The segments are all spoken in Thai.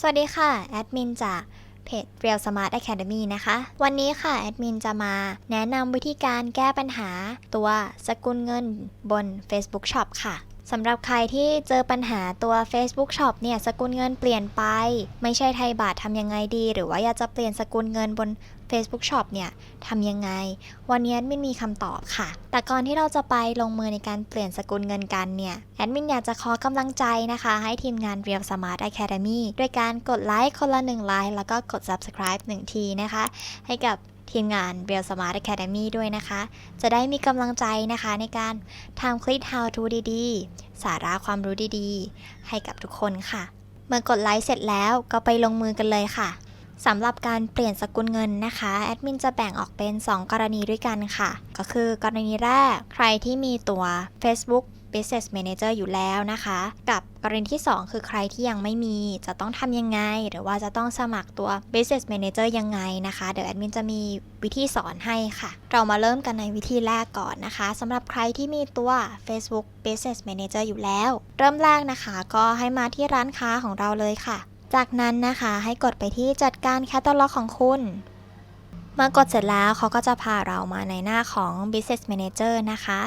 สวัสดีค่ะ แอดมินจากเพจ Real Smart Academy นะคะ วันนี้ค่ะ แอดมินจะมาแนะนำวิธีการแก้ปัญหาตัวสกุลเงินบน Facebook Shop ค่ะสำหรับใครที่เจอปัญหาตัว Facebook Shop เนี่ย สกุลเงินเปลี่ยนไป ไม่ใช่ไทยบาททำยังไงดี หรือว่าอยากจะเปลี่ยนสกุลเงินบน Facebook Shop เนี่ยทำยังไง วันนี้แอดมินมีคำตอบค่ะ แต่ก่อนที่เราจะไปลงมือในการเปลี่ยนสกุลเงินกันเนี่ยแอดมินอยากจะขอกำลังใจนะคะ ให้ทีมงาน Real Smart Academy ด้วยการกดไลค์คนละหนึ่งไลค์แล้วก็กด Subscribe หนึ่งทีนะคะ ให้กับทีมงาน Real Smart Academy ด้วยนะคะ จะได้มีกำลังใจนะคะในการทำคลิป How to ดีๆ สาระความรู้ดีๆ ให้กับทุกคนค่ะ เมื่อกดไลค์เสร็จแล้วก็ไปลงมือกันเลยค่ะ สำหรับการเปลี่ยนสกุลเงินนะคะแอดมินจะแบ่งออกเป็น 2 กรณีด้วยกันค่ะ ก็คือกรณีแรกใครที่มีตัว Facebook Business Manager อยู่แล้วนะคะ กับกรณีที่ 2 คือใครที่ยังไม่มีจะต้องทำยังไง หรือว่าจะต้องสมัครตัว Business Manager ยังไงนะคะ เดี๋ยวแอดมินจะมีวิธีสอนให้ค่ะ เรามาเริ่มกันในวิธีแรกก่อนนะคะสำหรับใครที่มีตัว Facebook Business Manager อยู่แล้ว เริ่มแรกนะคะ ก็ให้มาที่ร้านค้าของเราเลยค่ะ จากนั้นนะคะให้กดไปที่จัดการแคตตาล็อกของคุณเมื่อกดเสร็จแล้วเขาก็จะพาเรามาในหน้าของ Business Manager นะคะ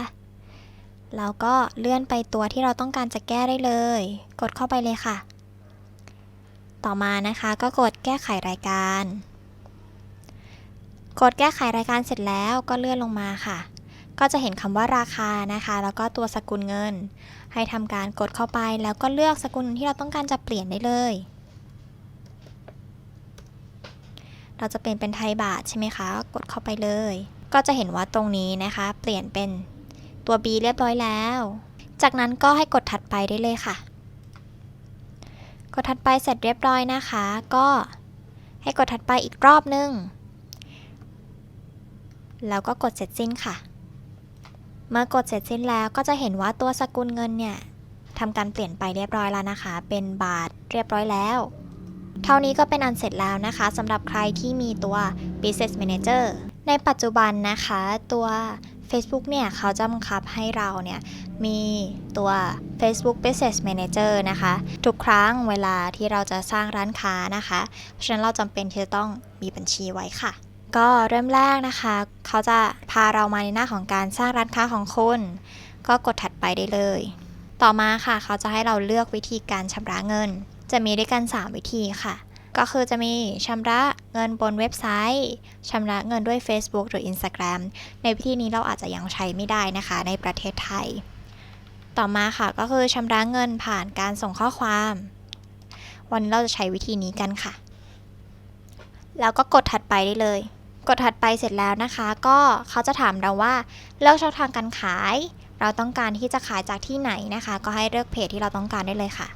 แล้วก็เลื่อนไปตัวที่เราต้องการจะแก้ได้เลย กดเข้าไปเลยค่ะ ต่อมานะคะก็กดแก้ไขรายการ กดแก้ไขรายการเสร็จแล้วก็เลื่อนลงมาค่ะ ก็จะเห็นคำว่าราคานะคะ แล้วก็ตัวสกุลเงิน ให้ทำการกดเข้าไปแล้วก็เลือกสกุลที่เราต้องการจะเปลี่ยนได้เลย เราจะเปลี่ยนเป็นไทยบาทใช่ไหมคะ กดเข้าไปเลย ก็จะเห็นว่าตรงนี้นะคะ เปลี่ยนเป็นตัว B เรียบร้อยแล้ว จากนั้นก็ให้กดถัดไปได้เลยค่ะ กดถัดไปเสร็จเรียบร้อยนะคะ ก็ให้กดถัดไปอีกรอบนึง แล้วก็กดเสร็จสิ้นค่ะ เมื่อกดเสร็จสิ้นแล้วก็จะเห็นว่าตัวสกุลเงินเนี่ยทำการเปลี่ยนไปเรียบร้อยแล้วนะคะ เป็นบาทเรียบร้อยแล้ว เท่านี้ก็เป็นอันเสร็จแล้วนะคะสำหรับใครที่มีตัว Business Manager ในปัจจุบันนะคะตัว Facebook เนี่ยเขาจะบังคับให้เราเนี่ยมีตัว Facebook Business Manager นะคะ ทุกครั้งเวลาที่เราจะสร้างร้านค้านะคะ เพราะฉะนั้นเราจำเป็นที่จะต้องมีบัญชีไว้ค่ะ ก็เริ่มแรกนะคะ เขาจะพาเรามาในหน้าของการสร้างร้านค้าของคุณก็กดถัดไปได้เลย ต่อมาค่ะ เขาจะให้เราเลือกวิธีการชำระเงิน จะมีด้วยกัน 3 วิธีค่ะ ก็คือจะมีชำระเงินบนเว็บไซต์ชำระเงินด้วย Facebook หรือ Instagram ในวิธีนี้เราอาจจะยังใช้ไม่ได้นะคะในประเทศไทย ต่อมาค่ะก็คือชำระเงินผ่านการส่งข้อความ วันนี้เราจะใช้วิธีนี้กันค่ะ แล้วก็กดถัดไปได้เลย กดถัดไปเสร็จแล้วนะคะ ก็เขาจะถามเราว่าเลือกช่องทางการขาย เราต้องการที่จะขายจากที่ไหนนะคะ ก็ให้เลือกเพจที่เราต้องการได้เลยค่ะ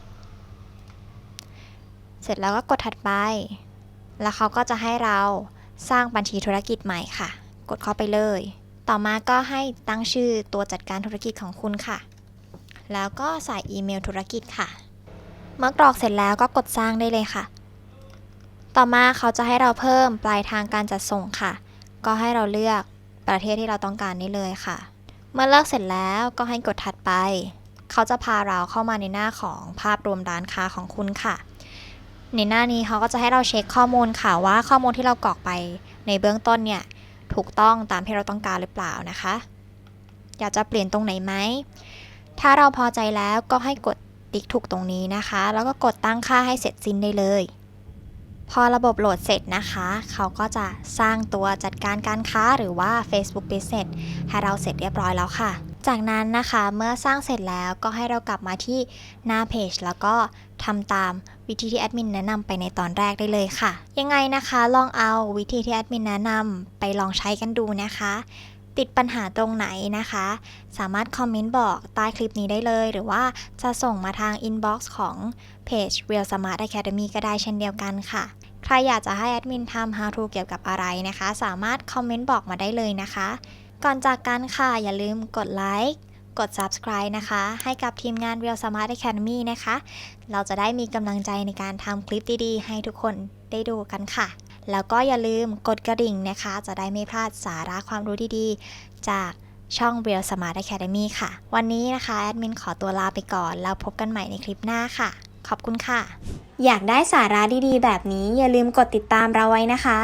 เสร็จแล้วก็กดถัดไป แล้วเขาก็จะให้เราสร้างบัญชีธุรกิจใหม่ค่ะ กดเข้าไปเลย ต่อมาก็ให้ตั้งชื่อตัวจัดการธุรกิจของคุณค่ะ แล้วก็ใส่อีเมลธุรกิจค่ะ เมื่อกรอกเสร็จแล้วก็กดสร้างได้เลยค่ะ ต่อมาเขาจะให้เราเพิ่มปลายทางการจัดส่งค่ะ ก็ให้เราเลือกประเทศที่เราต้องการได้เลยค่ะ เมื่อเลือกเสร็จแล้วก็ให้กดถัดไป เขาจะพาเราเข้ามาในหน้าของภาพรวมร้านค้าของคุณค่ะ ในหน้านี้เขาก็จะให้เราเช็คข้อมูลค่ะว่าข้อมูลที่เรากรอกไปในเบื้องต้นเนี่ยถูกต้องตามที่เราต้องการหรือเปล่านะคะ อยากจะเปลี่ยนตรงไหนไหม ถ้าเราพอใจแล้วก็ให้กดติ๊กถูกตรงนี้นะคะ แล้วก็กดตั้งค่าให้เสร็จสิ้นได้เลย พอระบบโหลดเสร็จนะคะ เขาก็จะสร้างตัวจัดการการค้าหรือว่า Facebook Business ให้เราเสร็จเรียบร้อยแล้วค่ะ จากนั้นนะคะเมื่อสร้างเสร็จแล้วก็ให้เรากลับมาที่หน้าเพจแล้วก็ทำตามวิธีที่แอดมินแนะนำไปในตอนแรกได้เลยค่ะ ยังไงนะคะลองเอาวิธีที่แอดมินแนะนำไปลองใช้กันดูนะคะ ติดปัญหาตรงไหนนะคะ สามารถคอมเมนต์บอกใต้คลิปนี้ได้เลย หรือว่าจะส่งมาทางอินบ็อกซ์ของเพจ Real Smart Academy ก็ได้เช่นเดียวกันค่ะใครอยากจะให้แอดมินทำ how to เกี่ยวกับอะไรนะคะ สามารถคอมเมนต์บอกมาได้เลยนะคะ ก่อนจากกันค่ะ อย่าลืมกดไลค์กด subscribe นะคะ ให้กับทีมงาน Real Smart Academy นะคะ เราจะได้มีกำลังใจในการทำคลิปดีๆ ให้ทุกคนได้ดูกันค่ะ แล้วก็อย่าลืมกดกระดิ่งนะคะ จะได้ไม่พลาดสาระความรู้ดีๆ จากช่อง Real Smart Academy ค่ะ วันนี้นะคะแอดมินขอตัวลาไปก่อน แล้วพบกันใหม่ในคลิปหน้าค่ะ ขอบคุณค่ะ อยากได้สาระดีๆ แบบนี้อย่าลืมกดติดตามเราไว้นะคะ